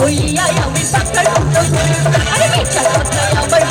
হইয়া আমি পাকার মতো আরে মিঠা কথা আমার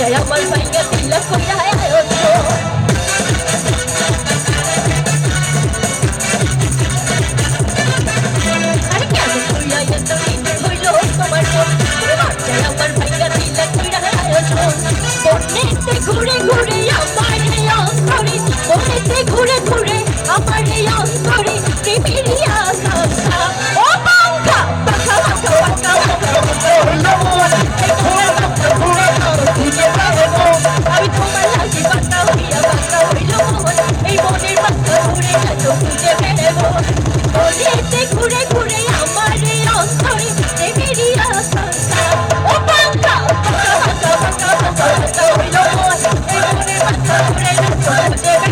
জয় আমার ভাইয়া তিলক কইরা 对对对。